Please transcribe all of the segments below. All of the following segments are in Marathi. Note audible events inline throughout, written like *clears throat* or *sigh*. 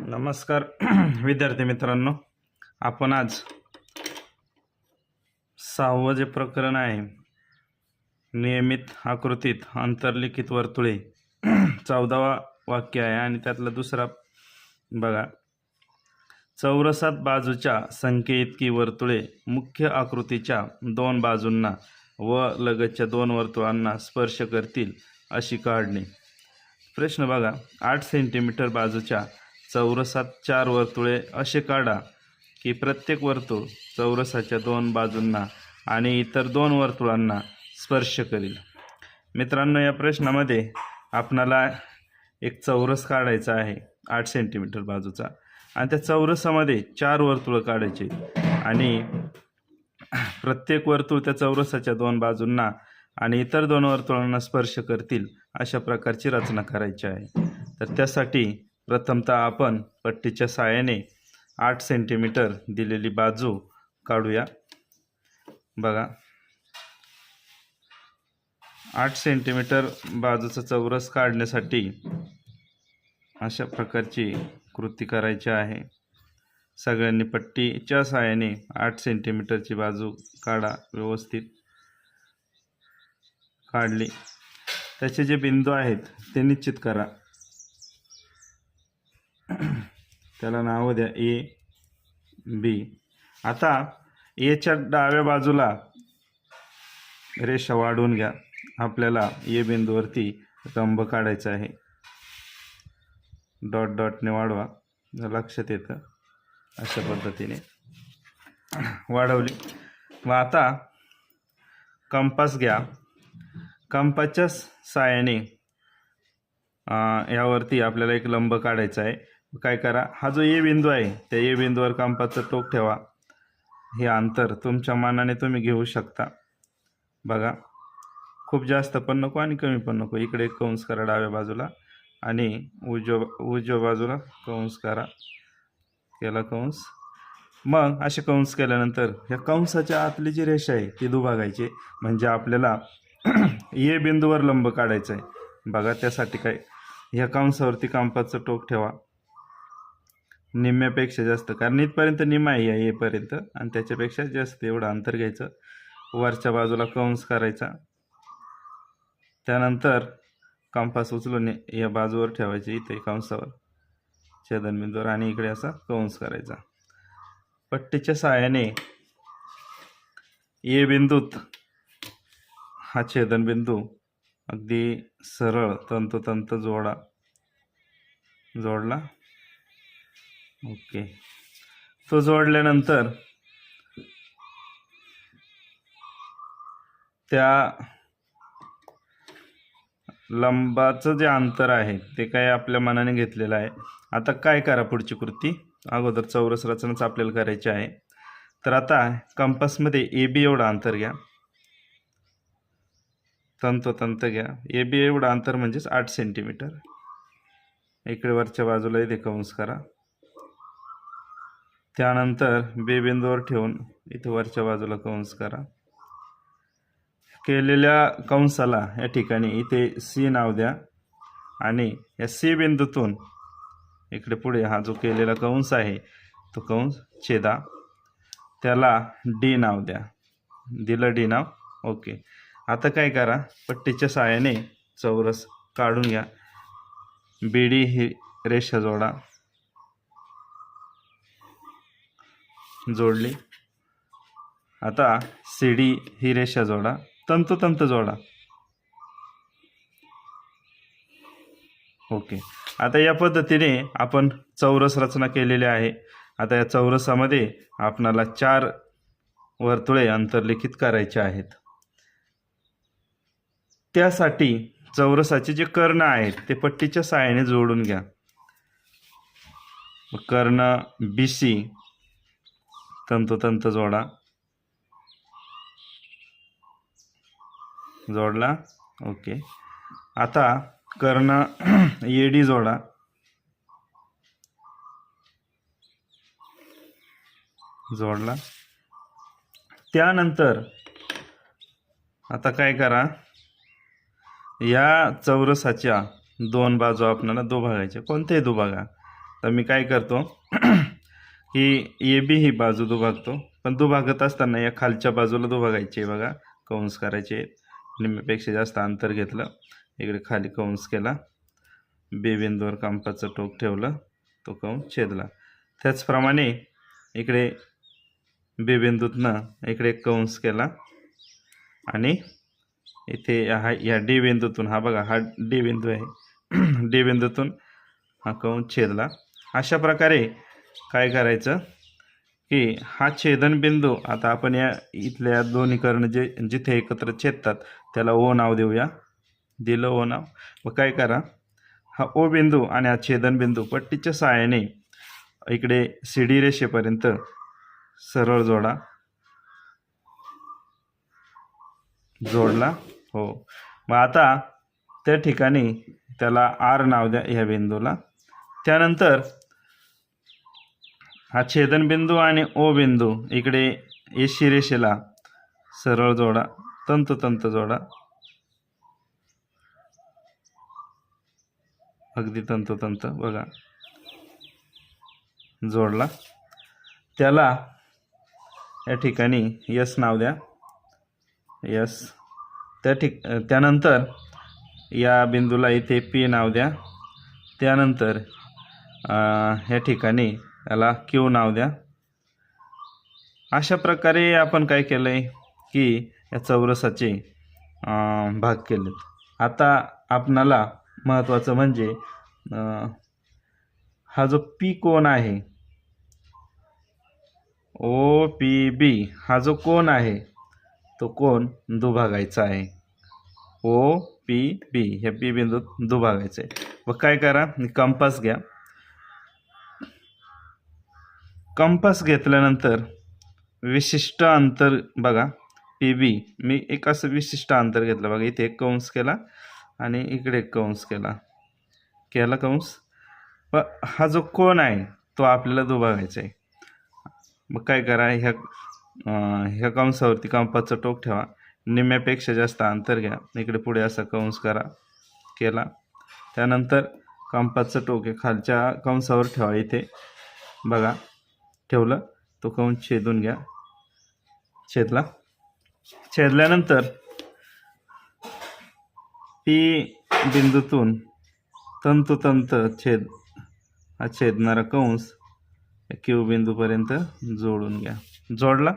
नमस्कार *clears throat* विद्यार्थी मित्रांनो. आपण आज सहावं जे प्रकरण आहे नियमित आकृतीत अंतर्लिखित वर्तुळे *clears throat* चौदावा वाक्य आहे. आणि त्यातला दुसरा बघा. चौरसात बाजूच्या संख्ये इतकी वर्तुळे मुख्य आकृतीच्या दोन बाजूंना व लगतच्या दोन वर्तुळांना स्पर्श करतील अशी काढणे. प्रश्न बघा. आठ सेंटीमीटर बाजूच्या चौरसात चार वर्तुळे असे काढा की प्रत्येक वर्तुळ चौरसाच्या दोन बाजूंना आणि इतर दोन वर्तुळांना स्पर्श करील. मित्रांनो या प्रश्नामध्ये आपणाला एक चौरस काढायचा आहे आठ सेंटीमीटर बाजूचा. आणि त्या चौरसामध्ये चार वर्तुळं काढायचे. आणि प्रत्येक वर्तुळ त्या चौरसाच्या दोन बाजूंना आणि इतर दोन वर्तुळांना स्पर्श करतील अशा प्रकारची रचना करायची आहे. तर त्यासाठी प्रथमतः आपण पट्टीच्या साहाय्याने आठ सेंटीमीटर दिलेली बाजू काढूया. बघा. आठ सेंटीमीटर बाजूचा चौरस काढण्यासाठी अशा प्रकारची कृती करायची आहे. सगळ्यांनी पट्टीच्या साहाय्याने आठ सेंटीमीटरची बाजू काढा व्यवस्थित. काढली. त्याचे जे बिंदू आहेत ते निश्चित करा. त्याला नावं द्या ए बी. आता एच्या डाव्या बाजूला रेषा वाढवून घ्या. आपल्याला ए बिंदूवरती रंब काढायचा आहे. डॉट डॉटने वाढवा. लक्षात येतं. अशा पद्धतीने. वाढवली. व आता कंपास घ्या. कंपासच्या साहाय्याने यावरती आपल्याला एक लंब काढायचा आहे. काय करा? हा जो ए बिंदू आहे त्या ए बिंदूवर कांपाचं टोक ठेवा. हे अंतर तुमच्या मानाने तुम्ही घेऊ शकता. बघा खूप जास्त पण नको आणि कमी पण नको. इकडे कंस करा डाव्या बाजूला आणि उजव्या उजव्या बाजूला कंस करा. केला कंस. मग असे कंस केल्यानंतर या कंसाच्या आतली जी रेषा आहे ती दुभागायची. म्हणजे आपल्याला *clears throat* ए बिंदूवर लंब काढायचा आहे बघा त्यासाठी काय? ह्या कंसावरती कंपाचं टोक ठेवा. निम्म्यापेक्षा जास्त. कारण इथपर्यंत निम्मा आहे या येपर्यंत. आणि त्याच्यापेक्षा जास्त एवढं अंतर घ्यायचं. वरच्या बाजूला कंस करायचा. त्यानंतर कंपास उचलून या बाजूवर ठेवायचे इथे कंसावर. छेदनबिंदूवर आणि इकडे असा कंस करायचा. पट्टीच्या सहाय्याने ए बिंदूत हा छेदनबिंदू अगदी सरळ तंतोतंत जोडा जोडला. ओके. तो जोडल्यानंतर त्या लंबाचं जे अंतर आहे ते काय आपल्या मनाने घेतलेलं आहे. आता काय करा पुढची कृती? अगोदर चौरस रचनाच आपल्याला करायची आहे. तर आता कंपासमध्ये ए बी एवढं अंतर घ्या. तंतोतंत घ्या. ए बी एवढं अंतर म्हणजेच आठ सेंटीमीटर इकडे वरच्या बाजूलाही ते कंस करा. त्यानंतर बे बिंदूवर ठेवून इथे वरच्या बाजूला कंस करा. केलेल्या कंसाला या ठिकाणी इथे सी नाव द्या आणि या सी बिंदूतून इकडे पुढे हा जो केलेला कंस आहे तो कंस छेदा. त्याला डी नाव द्या. दिलं डी नाव. ओके. आता काय करा पट्टीच्या साहाय्याने चौरस काढून घ्या. बी डी ही रेषा जोडा. जोडली. आता सी डी ही रेषा जोडा. तंतोतंत जोडा. ओके. आता या पद्धतीने आपण चौरस रचना केलेली आहे. आता या चौरसामध्ये आपणाला चार वर्तुळे अंतर्लिखित करायचे आहेत. त्यासाठी चौरसाचे जे कर्ण आहेत ते पट्टीच्या साहाय्याने जोडून घ्या. कर्ण बी सी तंतोतंत जोडा. जोडला. ओके. आता कर्ण *clears throat* ए डी जोडा. जोडला. त्यानंतर आता काय करा? या चौरसाच्या दोन बाजू आपल्याला दुभागायच्या कोणत्याही दुभागा. तर मी काय करतो? *clears throat* ही ए बी ही बाजू दुभागतो. पण दुभागत असताना या खालच्या बाजूला दुभागायची आहे बघा. कंस करायचे निम्म्यापेक्षा जास्त अंतर घेतलं. इकडे खाली कंस केला. बेबिंदूवर कांपाचं टोक ठेवलं. तो कंस छेदला. त्याचप्रमाणे इकडे बेबिंदूतनं इकडे कंस केला. आणि इथे हा या डी बिंदूतून हा बघा हा डी बिंदू आहे. *clears throat* डी बिंदूतून हा कंस छेदला. अशा प्रकारे काय करायचं की हा छेदन बिंदू आता आपण या इथल्या दोन्ही कर्ण जे जिथे एकत्र छेदतात त्याला ओ नाव देऊया. दिलं ओ नाव. मग काय करा हा ओ बिंदू आणि हा छेदन बिंदू पट्टीच्या सहाय्याने इकडे सी डी रेषेपर्यंत सरळ जोडा. जोडला. हो. मग आता त्या ठिकाणी त्याला आर नाव द्या ह्या बिंदूला. त्यानंतर हा छेदनबिंदू आणि ओ बिंदू इकडे एशी रेषेला सरळ जोडा तंतोतंत जोडा. अगदी तंतोतंत बघा. जोडला. त्याला या ठिकाणी यस नाव द्या. यस. त्या ठिक त्यानंतर या बिंदूला इथे पी नाव द्या. त्यानंतर या ह्या ठिकाणी याला क्यू नाव द्या. अशा प्रकारे आपण काय केलं आहे की या चौरसाचे भाग केलेत. आता आपणाला महत्त्वाचं म्हणजे हा जो पी कोण आहे ओ पी बी हा जो कोण आहे तो कोण दुभागायचा आहे. ओ पी बी हे पी बिंदूत दुभागायचं. आहे व काय करा कंपास घ्या. कंपास घेतल्यानंतर विशिष्ट अंतर बघा पी बी मी एक असं विशिष्ट अंतर घेतलं बघा. इथे एक कंस केला आणि इकडे एक कंस केला. केला कंस. व हा जो कोण आहे तो आपल्याला दुभागायचा आहे. मग काय करा ह्या ह्या कंसावरती कंपाचं टोक ठेवा. निम्म्यापेक्षा जास्त अंतर घ्या. इकडे पुढे असा कंस करा. केला. त्यानंतर कंपाचं टोक हे खालच्या कंसावर ठेवा इथे. बघा. ठेवलं. तो कंस छेदून घ्या. छेदला. छेदल्यानंतर पी बिंदूतून तंतोतंत छेद हा छेदणारा कंस क्यू बिंदूपर्यंत जोडून घ्या. जोडला?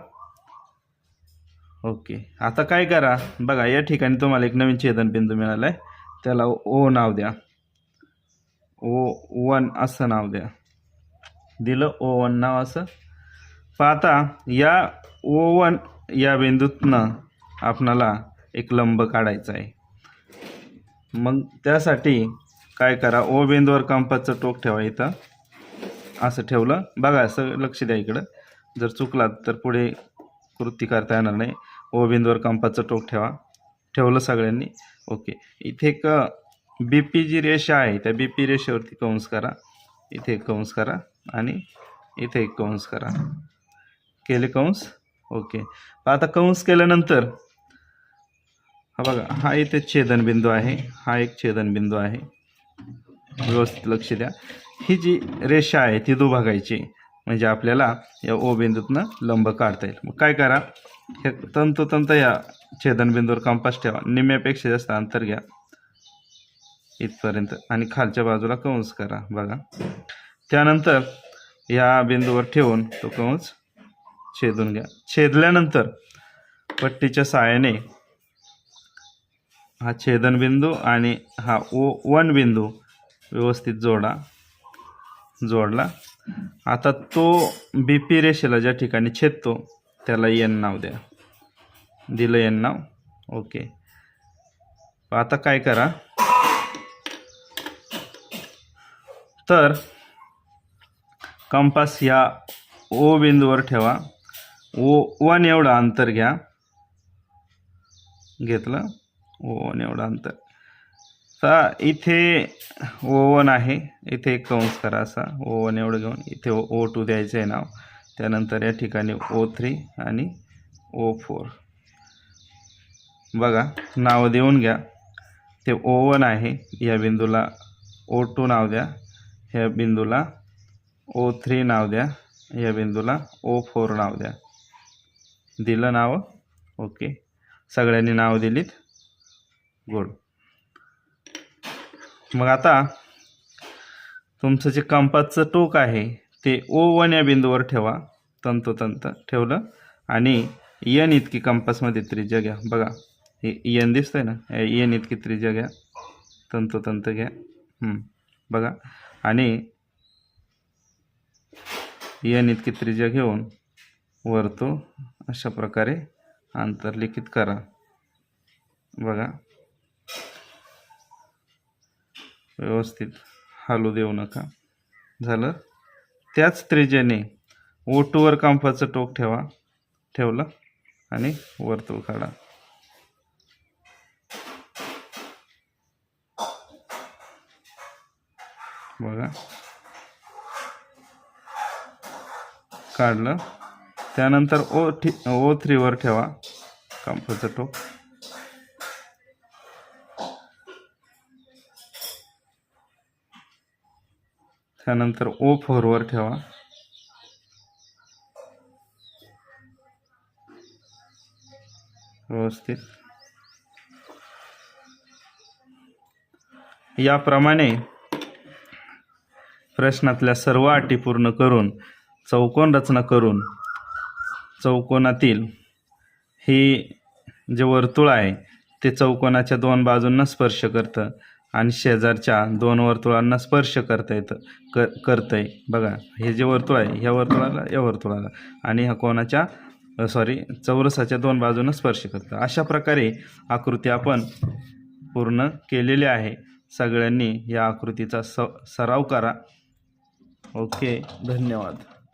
ओके. आता काय करा? बघा या ठिकाणी तुम्हाला एक नवीन छेदन बिंदू मिळाला आहे त्याला ओ नाव द्या. ओ वन असं नाव द्या. दिलं ओ वन नाव असं. पाहता या ओ वन या बिंदूतनं आपणाला एक लंब काढायचा आहे. मग त्यासाठी काय करा ओ बिंदूवर कंपाचं टोक ठेवा इथं. असं ठेवलं. बघा असं लक्ष द्या इकडं. जर चुकलात तर पुढे कृती करता येणार नाही. ओ बिंदूवर कंपाचं टोक ठेवा. ठेवलं सगळ्यांनी? ओके. इथे एक बी पी जी रेषा आहे. त्या बी पी रेषेवरती कंस करा. इथे एक कंस करा. आणि इथे एक कंस करा. केले कंस? ओके. आता कंस केल्यानंतर हा बघा हा इथे छेदनबिंदू आहे. हा एक छेदनबिंदू आहे. व्यवस्थित लक्ष द्या. ही जी रेषा आहे ती दुभागायची. म्हणजे आपल्याला या ओ बिंदूतनं लंब काढता येईल. मग काय करा? हे तंतोतंत या छेदनबिंदूवर कंपास ठेवा. निम्म्यापेक्षा जास्त अंतर घ्या. इथपर्यंत. आणि खालच्या बाजूला कंस करा. बघा. त्यानंतर या बिंदूवर ठेवून तो कंस छेदून घ्या. छेदल्यानंतर पट्टीच्या सहाय्याने हा छेदनबिंदू आणि हा ओ वन बिंदू व्यवस्थित जोडा जोडला. आता तो बी पी रेषेला ज्या ठिकाणी छेदतो त्याला एन नाव द्या. दिलं एन नाव. ओके आता काय करा? तर कंपास ह्या ओ बिंदूवर ठेवा. ओ वन एवढं अंतर घ्या. घेतलं? ओ वन एवढं अंतर. तर इथे ओ वन आहे. इथे एक कंस करा असा. ओ वन एवढं घेऊन इथे ओ टू द्यायचं आहे नाव. त्यानंतर या ठिकाणी ओ थ्री आणि ओ फोर. बघा नाव देऊन घ्या. ते ओ वन आहे. या बिंदूला ओ टू नाव द्या. ह्या बिंदूला ओ थ्री नाव द्या. या बिंदूला ओ फोर नाव द्या. दिलं नाव? ओके सगळ्यांनी नाव दिलीत? गुड मग आता तुमचं जे कंपासचं टोक आहे ते ओ वन या बिंदूवर ठेवा. तंतोतंत ठेवलं. आणि यन इतकी कंपासमध्ये त्रिज्या घ्या. बघा हे यन दिसतंय ना? यन इतकी त्रिज्या घ्या. तंतोतंत घ्या. बघा. आणि एन इतकी त्रिज्या घेऊन वर्तुळ अशा प्रकारे आंतरलिखित करा. बघा. व्यवस्थित हालू देऊ नका. झालं? त्याच त्रिज्याने ओटूवर कांफाचं टोक ठेवा. ठेवलं आणि वर्तुळ काढा. बघा. काढलं. त्यानंतर ओ ठी ओ थ्रीवर ठेवा. कंपाचं टोक. त्यानंतर ओ फोरवर ठेवा. व्यवस्थित. याप्रमाणे प्रश्नातल्या सर्व अटी पूर्ण करून चौकोन रचना करून चौकोनातील ही जे वर्तुळ आहे ते चौकोनाच्या दोन बाजूंना स्पर्श करतं आणि शेजारच्या दोन वर्तुळांना स्पर्श करता येतं क करतं आहे बघा हे जे वर्तुळ आहे ह्या वर्तुळाला या वर्तुळाला. आणि ह्या कोणाच्या सॉरी चौरसाच्या दोन बाजूंना स्पर्श करतं. अशा प्रकारे आकृती आपण पूर्ण केलेली आहे. सगळ्यांनी या आकृतीचा स सराव करा. ओके धन्यवाद.